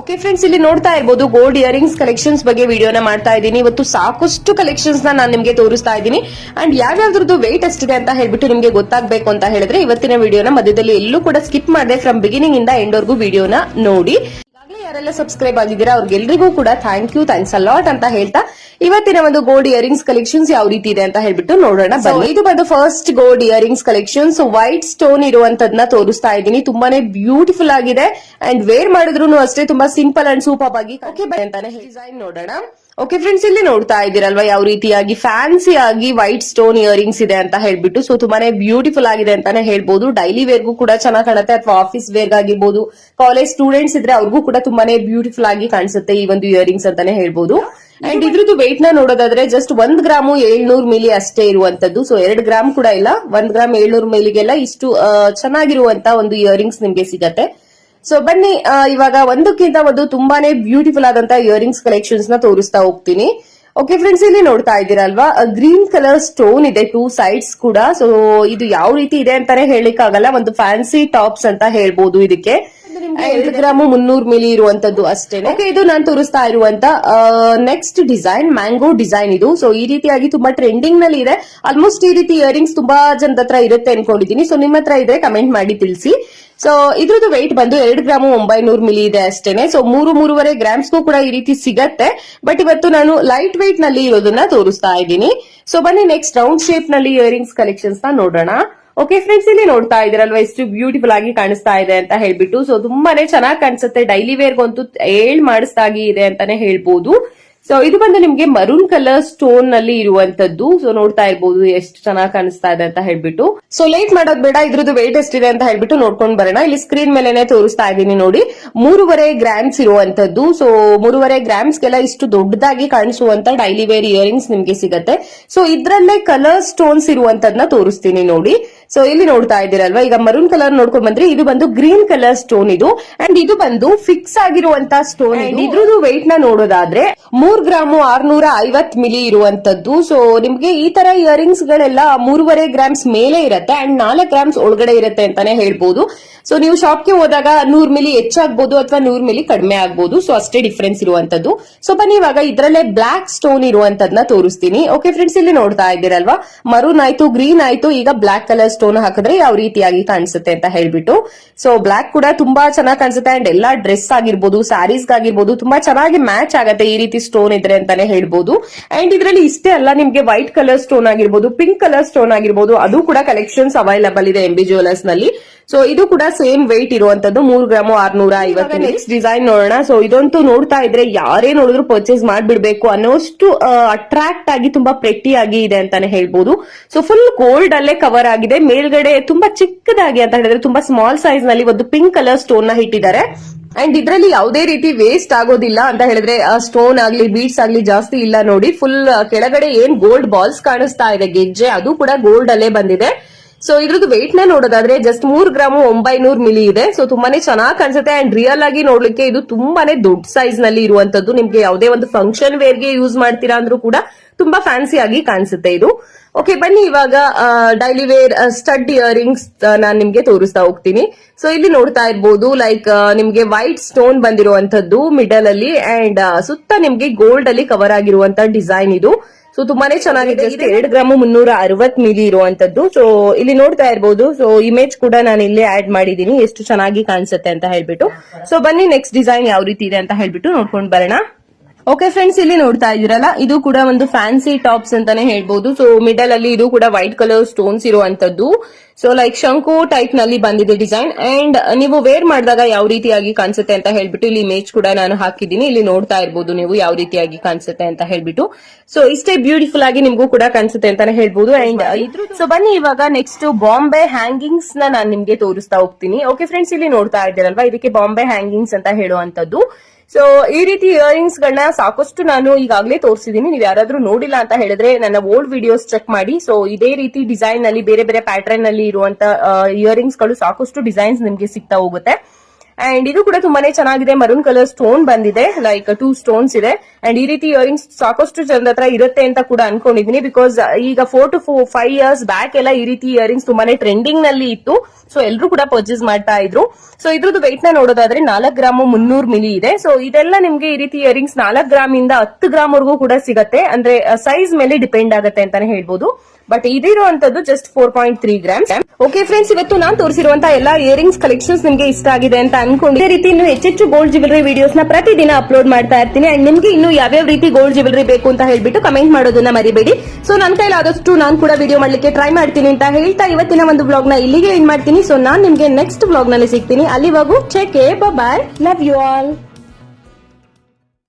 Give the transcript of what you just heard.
Okay friends ಇಲ್ಲಿ ನೋಡ್ತಾ ಇರ್ಬೋದು ಗೋಲ್ಡ್ ಇಯರಿಂಗ್ಸ್ ಕಲೆಕ್ಷನ್ಸ್ ಬಗ್ಗೆ ವಿಡಿಯೋನ ಮಾಡ್ತಾ ಇದ್ದೀನಿ. ಇವತ್ತು ಸಾಕಷ್ಟು ಕಲೆಕ್ಷನ್ಸ್ನ ನಾನು ನಿಮಗೆ ತೋರಿಸ್ತಾ ಇದ್ದೀನಿ. ಅಂಡ್ ಯಾವ್ಯಾವ್ದ್ರದ್ದು ವೆಯ್ಟ್ ಎಷ್ಟಿದೆ ಅಂತ ಹೇಳ್ಬಿಟ್ಟು ನಿಮಗೆ ಗೊತ್ತಾಗಬೇಕು ಅಂತ ಹೇಳಿದ್ರೆ ಇವತ್ತಿನ ವಿಡಿಯೋನ ಮಧ್ಯದಲ್ಲಿ ಎಲ್ಲೂ ಕೂಡ ಸ್ಕಿಪ್ ಮಾಡದೆ ಫ್ರಮ್ ಬಿಗಿನಿಂಗ್ ಇಂದ ಎಂಡ್ ವರ್ಗೂ ವಿಡಿಯೋನ ನೋಡಿ. ಈಗಾಗಲೇ ಯಾರೆಲ್ಲ ಸಬ್ಸ್ಕ್ರೈಬ್ ಆಗಿದ್ದೀರಾ, ಅವ್ರಿಗೆಲ್ರಿಗೂ ಕೂಡ ಥ್ಯಾಂಕ್ ಯು ಥ್ಯಾಂಕ್ಸ್ ಅಲಾಟ್ ಅಂತ ಹೇಳ್ತಾ ಇವತ್ತಿನ ಒಂದು ಗೋಲ್ಡ್ ಇಯರಿಂಗ್ಸ್ ಕಲೆಕ್ಷನ್ಸ್ ಯಾವ ರೀತಿ ಇದೆ ಅಂತ ಹೇಳ್ಬಿಟ್ಟು ನೋಡೋಣ. ಬನ್ನಿ ಇದು ಬಂದು first gold earrings collections white stone ಇರುವಂತದ್ನ ತೋರಿಸ್ತಾ ಇದ್ದೀನಿ. ತುಂಬಾನೇ ಬ್ಯೂಟಿಫುಲ್ ಆಗಿದೆ. ಅಂಡ್ ವೇರ್ ಮಾಡಿದ್ರು ಅಷ್ಟೇ ತುಂಬಾ ಸಿಂಪಲ್ ಅಂಡ್ ಸೂಪರ್ ಆಗಿ ಅಂತಾನೆ ಡಿಸೈನ್ ನೋಡೋಣ. ಓಕೆ ಫ್ರೆಂಡ್ಸ್ ಇಲ್ಲಿ ನೋಡ್ತಾ ಇದ್ದೀರಲ್ವಾ ಯಾವ ರೀತಿಯಾಗಿ ಫ್ಯಾನ್ಸಿ ಆಗಿ ವೈಟ್ ಸ್ಟೋನ್ ಇಯರಿಂಗ್ಸ್ ಇದೆ ಅಂತ ಹೇಳ್ಬಿಟ್ಟು. ಸೊ ತುಂಬಾನೇ ಬ್ಯೂಟಿಫುಲ್ ಆಗಿದೆ ಅಂತಾನೆ ಹೇಳ್ಬಹುದು ಡೈಲಿ ವೇರ್ಗೂ ಕೂಡ ಚೆನ್ನಾಗಿ ಕಾಣುತ್ತೆ. ಅಥವಾ ಆಫೀಸ್ ವೇರ್ ಆಗಿರ್ಬೋದು. ಕಾಲೇಜ್ ಸ್ಟೂಡೆಂಟ್ಸ್ ಇದ್ರೆ ಅವ್ರಿಗೂ ಕೂಡ ತುಂಬಾನೇ ಬ್ಯೂಟಿಫುಲ್ ಆಗಿ ಕಾಣಿಸುತ್ತೆ ಈ ಒಂದು ಇಯರಿಂಗ್ಸ್ ಅಂತಾನೆ ಹೇಳ್ಬೋದು. ಅಂಡ್ ಇದ್ರದ್ದು ವೆಯ್ಟ್ನ ನೋಡೋದಾದ್ರೆ ಜಸ್ಟ್ ಒಂದ್ ಗ್ರಾಮು ಏಳ್ನೂರ್ ಮಿಲಿ ಅಷ್ಟೇ ಇರುವಂತದ್ದು. ಸೊ ಎರಡ್ ಗ್ರಾಮ್ ಕೂಡ ಇಲ್ಲ. ಒಂದ್ ಗ್ರಾಮ್ ಏಳ್ನೂರ್ ಮಿಲಿಗೆಲ್ಲ ಇಷ್ಟು ಚೆನ್ನಾಗಿರುವಂತ ಒಂದು ಇಯರಿಂಗ್ಸ್ ನಿಮ್ಗೆ ಸಿಗತ್ತೆ. ಸೊ ಬನ್ನಿ ಇವಾಗ ಒಂದಕ್ಕಿಂತ ಒಂದು ತುಂಬಾನೇ ಬ್ಯೂಟಿಫುಲ್ ಆದಂತ ಇಯರಿಂಗ್ಸ್ ಕಲೆಕ್ಷನ್ಸ್ನ ತೋರಿಸ್ತಾ ಹೋಗ್ತೀನಿ. ಓಕೆ ಫ್ರೆಂಡ್ಸ್ ಇಲ್ಲಿ ನೋಡ್ತಾ ಇದ್ದೀರಲ್ವಾ? ಗ್ರೀನ್ ಕಲರ್ ಸ್ಟೋನ್ ಇದೆ ಟೂ ಸೈಡ್ಸ್ ಕೂಡ. ಸೊ ಇದು ಯಾವ ರೀತಿ ಇದೆ ಅಂತಾನೆ ಹೇಳಿಕ್ಕಾಗಲ್ಲ ಒಂದು ಫ್ಯಾನ್ಸಿ ಟಾಪ್ಸ್ ಅಂತ ಹೇಳ್ಬೋದು ಇದಕ್ಕೆ. ಎರಡು ಗ್ರಾಮ್ ಮುನ್ನೂರು ಮಿಲಿ ಇರುವಂತದ್ದು ಅಷ್ಟೇ ಓಕೆ ಇದು ನಾನು ತೋರಿಸ್ತಾ ಇರುವಂತ ನೆಕ್ಸ್ಟ್ ಡಿಸೈನ್ ಮ್ಯಾಂಗೋ ಡಿಸೈನ್ ಇದು. ಸೊ ಈ ರೀತಿಯಾಗಿ ತುಂಬಾ ಟ್ರೆಂಡಿಂಗ್ನಲ್ಲಿ ಇದೆ. ಆಲ್ಮೋಸ್ಟ್ ಈ ರೀತಿ ಇಯರಿಂಗ್ಸ್ ತುಂಬಾ ಜನದ ಹತ್ರ ಇರುತ್ತೆ ಅನ್ಕೊಂಡಿದೀನಿ. ಸೊ ನಿಮ್ಮ ಹತ್ರ ಇದ್ರೆ ಕಮೆಂಟ್ ಮಾಡಿ ತಿಳಿಸಿ. ಸೊ ಇದ್ರದ್ದು ವೆಯ್ಟ್ ಬಂದು ಎರಡು ಗ್ರಾಮ್ ಒಂಬೈನೂರು ಮಿಲಿ ಇದೆ ಅಷ್ಟೇನೆ. ಸೊ ಮೂರು ಮೂರುವರೆ ಗ್ರಾಮ್ಸ್ಗೂ ಕೂಡ ಈ ರೀತಿ ಸಿಗತ್ತೆ. ಬಟ್ ಇವತ್ತು ನಾನು ಲೈಟ್ ವೆಯ್ಟ್ನಲ್ಲಿ ಇರೋದನ್ನ ತೋರಿಸ್ತಾ ಇದ್ದೀನಿ. ಸೊ ಬನ್ನಿ ನೆಕ್ಸ್ಟ್ ರೌಂಡ್ ಶೇಪ್ನಲ್ಲಿ ಇಯರಿಂಗ್ಸ್ ಕಲೆಕ್ಷನ್ಸ್ನ ನೋಡೋಣ. ಓಕೆ ಫ್ರೆಂಡ್ಸ್ ಇಲ್ಲಿ ನೋಡ್ತಾ ಇದೀರಲ್ವಾ ಎಷ್ಟು ಬ್ಯೂಟಿಫುಲ್ ಆಗಿ ಕಾಣಿಸ್ತಾ ಇದೆ ಅಂತ ಹೇಳ್ಬಿಟ್ಟು. ಸೊ ತುಂಬಾನೇ ಚೆನ್ನಾಗಿ ಕಾಣಿಸುತ್ತೆ. ಡೈಲಿ ವೇರ್ಗಂತೂ ಏಳ್ ಮಾಡಿಸ್ದಾಗಿ ಇದೆ ಅಂತಾನೆ ಹೇಳ್ಬೋದು. ಸೊ ಇದು ಬಂದು ನಿಮ್ಗೆ ಮರೂನ್ ಕಲರ್ ಸ್ಟೋನ್ನಲ್ಲಿ ಇರುವಂತದ್ದು. ಸೊ ನೋಡ್ತಾ ಇರ್ಬೋದು ಎಷ್ಟು ಚೆನ್ನಾಗಿ ಕಾಣಿಸ್ತಾ ಇದೆ ಅಂತ ಹೇಳ್ಬಿಟ್ಟು. ಸೊ ಲೇಟ್ ಮಾಡೋದ್ ಬೇಡ ಇದ್ರದ್ದು ವೇಟ್ ಎಷ್ಟಿದೆ ಅಂತ ಹೇಳ್ಬಿಟ್ಟು ನೋಡ್ಕೊಂಡ್ ಬರೋಣ. ಇಲ್ಲಿ ಸ್ಕ್ರೀನ್ ಮೇಲೆನೆ ತೋರಿಸ್ತಾ ಇದ್ದೀನಿ ನೋಡಿ. ಮೂರುವರೆ ಗ್ರಾಮ್ಸ್ ಇರುವಂತದ್ದು. ಸೊ ಮೂರುವರೆ ಗ್ರಾಮ್ಸ್ ಗೆಲ್ಲ ಇಷ್ಟು ದೊಡ್ಡದಾಗಿ ಕಾಣಿಸುವಂತ ಡೈಲಿ ವೇರ್ ಇಯರಿಂಗ್ಸ್ ನಿಮ್ಗೆ ಸಿಗತ್ತೆ. ಸೊ ಇದ್ರಲ್ಲೇ ಕಲರ್ ಸ್ಟೋನ್ಸ್ ಇರುವಂತದ್ನ ತೋರಿಸ್ತೀನಿ ನೋಡಿ. ಸೊ ಇಲ್ಲಿ ನೋಡ್ತಾ ಇದ್ದೀರಲ್ವಾ? ಈಗ ಮರೂನ್ ಕಲರ್ ನೋಡ್ಕೊಂಡ್ ಬಂದ್ರೆ ಇದು ಬಂದು ಗ್ರೀನ್ ಕಲರ್ ಸ್ಟೋನ್ ಇದು. ಅಂಡ್ ಇದು ಬಂದು ಫಿಕ್ಸ್ ಆಗಿರುವಂತ ಸ್ಟೋನ್ ಇದ್ರದ್ದು ವೆಯ್ಟ್ನ ನೋಡೋದಾದ್ರೆ ಮೂರ್ ಗ್ರಾಮು ಆರ್ನೂರ ಐವತ್ ಮಿಲಿ ಇರುವಂತದ್ದು. ಸೊ ನಿಮ್ಗೆ ಈ ತರ ಇಯರಿಂಗ್ಸ್ ಗಳೆಲ್ಲ ಮೂರುವರೆ ಗ್ರಾಮ್ಸ್ ಮೇಲೆ ಇರುತ್ತೆ ಅಂಡ್ ನಾಲ್ಕು ಗ್ರಾಮ್ಸ್ ಒಳಗಡೆ ಇರುತ್ತೆ ಅಂತಾನೆ ಹೇಳ್ಬೋದು. ಸೊ ನೀವು ಶಾಪ್ಗೆ ಹೋದಾಗ ನೂರ್ ಮಿಲಿ ಹೆಚ್ಚಾಗ್ಬೋದು ಅಥವಾ ನೂರ್ ಮಿಲಿ ಕಡಿಮೆ ಆಗ್ಬೋದು. ಸೊ ಅಷ್ಟೇ ಡಿಫ್ರೆನ್ಸ್ ಇರುವಂತದ್ದು. ಸೊ ಬನ್ನಿ ಇವಾಗ ಇದ್ರಲ್ಲೇ ಬ್ಲಾಕ್ ಸ್ಟೋನ್ ಇರುವಂತದ್ನ ತೋರಿಸ್ತೀನಿ. ಓಕೆ ಫ್ರೆಂಡ್ಸ್ ಇಲ್ಲಿ ನೋಡ್ತಾ ಇದ್ದೀರಲ್ವಾ? ಮರೂನ್ ಆಯ್ತು ಗ್ರೀನ್ ಆಯ್ತು, ಈಗ ಬ್ಲಾಕ್ ಕಲರ್ ಸ್ಟೋನ್ ಹಾಕಿದ್ರೆ ಯಾವ ರೀತಿಯಾಗಿ ಕಾಣಿಸುತ್ತೆ ಅಂತ ಹೇಳ್ಬಿಟ್ಟು. ಸೊ ಬ್ಲಾಕ್ ಕೂಡ ತುಂಬಾ ಚೆನ್ನಾಗಿ ಕಾಣಿಸುತ್ತೆ ಅಂಡ್ ಎಲ್ಲಾ ಡ್ರೆಸ್ ಆಗಿರ್ಬೋದು ಸ್ಯಾರೀಸ್ ಆಗಿರ್ಬೋದು ತುಂಬಾ ಚೆನ್ನಾಗಿ ಮ್ಯಾಚ್ ಆಗುತ್ತೆ ಈ ರೀತಿ ಸ್ಟೋನ್ ಇದ್ರೆ ಅಂತಾನೆ ಹೇಳ್ಬೋದು. ಅಂಡ್ ಇದರಲ್ಲಿ ಇಷ್ಟೇ ಅಲ್ಲ ನಿಮ್ಗೆ ವೈಟ್ ಕಲರ್ ಸ್ಟೋನ್ ಆಗಿರ್ಬೋದು ಪಿಂಕ್ ಕಲರ್ ಸ್ಟೋನ್ ಆಗಿರ್ಬೋದು ಅದು ಕೂಡ ಕಲೆಕ್ಷನ್ಸ್ ಅವೈಲಬಲ್ ಇದೆ ಎಂಬಿ ಜುವೆಲರ್ಸ್ನಲ್ಲಿ. ಸೊ ಇದು ಕೂಡ ಸೇಮ್ ವೆಯ್ಟ್ ಇರುವಂತದ್ದು ಮೂರ್ ಗ್ರಾಮು ಆರ್ನೂರ ಐವತ್ತು ನೆಕ್ಸ್ಟ್ ಡಿಸೈನ್ ನೋಡೋಣ. ಸೊ ಇದಂತೂ ನೋಡ್ತಾ ಇದ್ರೆ ಯಾರೇ ನೋಡಿದ್ರು ಪರ್ಚೇಸ್ ಮಾಡ್ಬಿಡ್ಬೇಕು ಅನ್ನೋಷ್ಟು ಅಟ್ರಾಕ್ಟ್ ಆಗಿ ತುಂಬಾ ಪ್ರೆಟ್ಟಿ ಆಗಿ ಇದೆ ಅಂತಾನೆ ಹೇಳ್ಬೋದು. ಸೊ ಫುಲ್ ಗೋಲ್ಡ್ ಅಲ್ಲೇ ಕವರ್ ಆಗಿದೆ. ಮೇಲ್ಗಡೆ ತುಂಬಾ ಚಿಕ್ಕದಾಗಿ ಅಂತ ಹೇಳಿದ್ರೆ ತುಂಬಾ ಸ್ಮಾಲ್ ಸೈಜ್ನಲ್ಲಿ ಒಂದು ಪಿಂಕ್ ಕಲರ್ ಸ್ಟೋನ್ನ ಇಟ್ಟಿದ್ದಾರೆ. ಅಂಡ್ ಇದ್ರಲ್ಲಿ ಯಾವುದೇ ರೀತಿ ವೇಸ್ಟ್ ಆಗೋದಿಲ್ಲ ಅಂತ ಹೇಳಿದ್ರೆ ಸ್ಟೋನ್ ಆಗ್ಲಿ ಬೀಟ್ಸ್ ಆಗ್ಲಿ ಜಾಸ್ತಿ ಇಲ್ಲ ನೋಡಿ. ಫುಲ್ ಕೆಳಗಡೆ ಏನ್ ಗೋಲ್ಡ್ ಬಾಲ್ಸ್ ಕಾಣಿಸ್ತಾ ಇದೆ, ಗೆಜ್ಜೆ, ಅದು ಕೂಡ ಗೋಲ್ಡ್ ಅಲ್ಲೇ ಬಂದಿದೆ. ಸೊ ಇದ್ರದ್ದು ವೆಯ್ಟ್ನ ನೋಡೋದಾದ್ರೆ ಜಸ್ಟ್ ಮೂರ್ ಗ್ರಾಮು ಒಂಬೈನೂರ್ ಮಿಲಿ ಇದೆ. ಸೊ ತುಂಬಾನೇ ಚೆನ್ನಾಗಿ ಕಾಣಿಸುತ್ತೆ ಅಂಡ್ ರಿಯಲ್ ಆಗಿ ನೋಡ್ಲಿಕ್ಕೆ ಇದು ತುಂಬಾನೇ ದೊಡ್ಡ ಸೈಜ್ನಲ್ಲಿ ಇರುವಂತದ್ದು ನಿಮ್ಗೆ ಯಾವುದೇ ಒಂದು ಫಂಕ್ಷನ್ ವೇರ್ಗೆ ಯೂಸ್ ಮಾಡ್ತೀರಾ ಅಂದ್ರೂ ಕೂಡ ತುಂಬಾ ಫ್ಯಾನ್ಸಿ ಆಗಿ ಕಾಣಿಸುತ್ತೆ ಇದು. ಓಕೆ ಬನ್ನಿ ಇವಾಗ ಡೈಲಿ ವೇರ್ ಸ್ಟಡ್ ಇಯರಿಂಗ್ಸ್ ನಾನು ನಿಮ್ಗೆ ತೋರಿಸ್ತಾ ಹೋಗ್ತೀನಿ. ಸೊ ಇಲ್ಲಿ ನೋಡ್ತಾ ಇರ್ಬೋದು ಲೈಕ್ ನಿಮ್ಗೆ ವೈಟ್ ಸ್ಟೋನ್ ಬಂದಿರುವಂತದ್ದು ಮಿಡಲ್ ಅಲ್ಲಿ ಅಂಡ್ ಸುತ್ತ ನಿಮ್ಗೆ ಗೋಲ್ಡ್ ಅಲ್ಲಿ ಕವರ್ ಆಗಿರುವಂತ ಡಿಸೈನ್ ಇದು. ಸೊ ತುಂಬಾನೇ ಚೆನ್ನಾಗಿದೆ. ಎರಡು ಗ್ರಾಮ್ ಮುನ್ನೂರ ಅರವತ್ ಮಿಲಿ ಇರುವಂತದ್ದು ಸೊ ಇಲ್ಲಿ ನೋಡ್ತಾ ಇರ್ಬೋದು. ಸೊ ಇಮೇಜ್ ಕೂಡ ನಾನು ಇಲ್ಲೇ ಆಡ್ ಮಾಡಿದೀನಿ ಎಷ್ಟು ಚೆನ್ನಾಗಿ ಕಾಣಿಸುತ್ತೆ ಅಂತ ಹೇಳ್ಬಿಟ್ಟು. ಸೊ ಬನ್ನಿ ನೆಕ್ಸ್ಟ್ ಡಿಸೈನ್ ಯಾವ ರೀತಿ ಇದೆ ಅಂತ ಹೇಳ್ಬಿಟ್ಟು ನೋಡ್ಕೊಂಡು ಬರೋಣ. ಓಕೆ ಫ್ರೆಂಡ್ಸ್ ಇಲ್ಲಿ ನೋಡ್ತಾ ಇದೀರಲ್ಲ ಇದು ಕೂಡ ಒಂದು ಫ್ಯಾನ್ಸಿ ಟಾಪ್ಸ್ ಅಂತಾನೆ ಹೇಳ್ಬಹುದು ಸೊ ಮಿಡಲ್ ಅಲ್ಲಿ ಇದು ಕೂಡ ವೈಟ್ ಕಲರ್ ಸ್ಟೋನ್ಸ್ ಇರುವಂತದ್ದು ಸೊ ಲೈಕ್ ಶಂಕು ಟೈಪ್ನಲ್ಲಿ ಬಂದಿದೆ ಡಿಸೈನ್ ಅಂಡ್ ನೀವು ವೇರ್ ಮಾಡಿದಾಗ ಯಾವ ರೀತಿಯಾಗಿ ಕಾಣಿಸುತ್ತೆ ಅಂತ ಹೇಳ್ಬಿಟ್ಟು ಇಲ್ಲಿ ಇಮೇಜ್ ಕೂಡ ನಾನು ಹಾಕಿದ್ದೀನಿ. ಇಲ್ಲಿ ನೋಡ್ತಾ ಇರ್ಬೋದು ನೀವು ಯಾವ ರೀತಿಯಾಗಿ ಕಾಣಿಸುತ್ತೆ ಅಂತ ಹೇಳ್ಬಿಟ್ಟು. ಸೊ ಇಷ್ಟೇ ಬ್ಯೂಟಿಫುಲ್ ಆಗಿ ನಿಮ್ಗೂ ಕೂಡ ಕಾಣಿಸುತ್ತೆ ಅಂತಾನೆ ಹೇಳ್ಬಹುದು ಅಂಡ್ ಸೊ ಬನ್ನಿ ಇವಾಗ ನೆಕ್ಸ್ಟ್ ಬಾಂಬೆ ಹ್ಯಾಂಗಿಂಗ್ಸ್ನ ನಾನು ನಿಮ್ಗೆ ತೋರಿಸ್ತಾ ಹೋಗ್ತೀನಿ. ಓಕೆ ಫ್ರೆಂಡ್ಸ್ ಇಲ್ಲಿ ನೋಡ್ತಾ ಇದ್ದೀರಲ್ವಾ? ಇದಕ್ಕೆ ಬಾಂಬೆ ಹ್ಯಾಂಗಿಂಗ್ಸ್ ಅಂತ ಹೇಳುವಂತದ್ದು ಸೊ ಈ ರೀತಿ ಇಯರಿಂಗ್ಸ್ ಗಳನ್ನ ಸಾಕಷ್ಟು ನಾನು ಈಗಾಗಲೇ ತೋರಿಸಿದೀನಿ. ನೀವು ಯಾರಾದ್ರೂ ನೋಡಿಲ್ಲ ಅಂತ ಹೇಳಿದ್ರೆ ನನ್ನ ಓಲ್ಡ್ ವಿಡಿಯೋಸ್ ಚೆಕ್ ಮಾಡಿ. ಸೊ ಇದೇ ರೀತಿ ಡಿಸೈನ್ನಲ್ಲಿ ಬೇರೆ ಬೇರೆ ಪ್ಯಾಟರ್ನ್ನಲ್ಲಿ ಇರುವಂತ ಇಯರಿಂಗ್ಸ್ಗಳು ಸಾಕಷ್ಟು ಡಿಸೈನ್ಸ್ ನಿಮ್ಗೆ ಸಿಗ್ತಾ ಹೋಗುತ್ತೆ. ಅಂಡ್ ಇದು ಕೂಡ ತುಂಬಾನೇ ಚೆನ್ನಾಗಿದೆ. ಮರೂನ್ ಕಲರ್ ಸ್ಟೋನ್ ಬಂದಿದೆ. ಲೈಕ್ ಟೂ ಸ್ಟೋನ್ಸ್ ಇದೆ. ಅಂಡ್ ಈ ರೀತಿ ಇಯರಿಂಗ್ಸ್ ಸಾಕಷ್ಟು ಜನರ ಹತ್ರ ಇರುತ್ತೆ ಅಂತ ಕೂಡ ಅನ್ಕೊಂಡಿದೀನಿ ಬಿಕಾಸ್ ಈಗ four to five years back ಎಲ್ಲ ಈ ರೀತಿ ಇಯರಿಂಗ್ಸ್ ತುಂಬಾನೇ ಟ್ರೆಂಡಿಂಗ್ನಲ್ಲಿ ಇತ್ತು. ಸೊ ಎಲ್ಲರೂ ಕೂಡ ಪರ್ಚೇಸ್ ಮಾಡ್ತಾ ಇದ್ರು. ಸೊ ಇದ್ರದ್ದು ವೆಯ್ಟ್ನ ನೋಡೋದಾದ್ರೆ ನಾಲ್ಕು ಗ್ರಾಮ್ ಮುನ್ನೂರು ಮಿಲಿ ಇದೆ. ಸೊ ಇದೆಲ್ಲ ನಿಮ್ಗೆ ಈ ರೀತಿ ಇಯರಿಂಗ್ಸ್ ನಾಲ್ಕು ಗ್ರಾಮ್ ಇಂದ ಹತ್ತು ಗ್ರಾಮ್ ವರೆಗೂ ಕೂಡ ಸಿಗತ್ತೆ. ಅಂದ್ರೆ ಸೈಜ್ ಮೇಲೆ ಡಿಪೆಂಡ್ ಆಗುತ್ತೆ ಅಂತಾನೆ ಹೇಳ್ಬೋದು. But ಇದಿರುವಂತದ್ದು just four point three grams okay friends ಇವತ್ತು ನಾನು ತೋರಿಸಿರುವಂತಹ ಎಲ್ಲಾ ಇಯರಿಂಗ್ಸ್ ಕಲೆಕ್ಷನ್ಸ್ ನಿಮಗೆ ಇಷ್ಟ ಆಗಿದೆ ಅಂತ ಅನ್ಕೊಂಡು ಇದೇ ರೀತಿ ಇನ್ನು ಹೆಚ್ಚೆಚ್ಚು ಗೋಲ್ಡ್ ಜ್ಯುವೆಲರಿ ವಿಡಿಯೋಸ್ನ ಪ್ರತಿದಿನ ಅಪ್ಲೋಡ್ ಮಾಡ್ತಾ ಇರ್ತೀನಿ. ಅಂಡ್ ನಿಮ್ಗೆ ಇನ್ನು ಯಾವ್ಯಾವ ರೀತಿ ಗೋಲ್ಡ್ ಜ್ಯುವೆಲರಿ ಬೇಕು ಅಂತ ಹೇಳ್ಬಿಟ್ಟು ಕಮೆಂಟ್ ಮಾಡೋದನ್ನ ಮರಿಬೇಡಿ. ಸೊ ನನ್ನ ಕೈಲಿ ಆದಷ್ಟು ನಾನು ಕೂಡ ವಿಡಿಯೋ ಮಾಡ್ಲಿಕ್ಕೆ ಟ್ರೈ ಮಾಡ್ತೀನಿ ಅಂತ ಹೇಳ್ತಾ ಇವತ್ತಿನ ಒಂದು ಬ್ಲಾಗ್ನ ಇಲ್ಲಿಗೆ ಏನ್ ಮಾಡ್ತೀನಿ. ಸೊ ನಾನು ನಿಮ್ಗೆ ನೆಕ್ಸ್ಟ್ ಬ್ಲಾಗ್ನಲ್ಲಿ ಸಿಗ್ತೀನಿ. ಅಲ್ಲಿವರೆಗೂ check bye love you all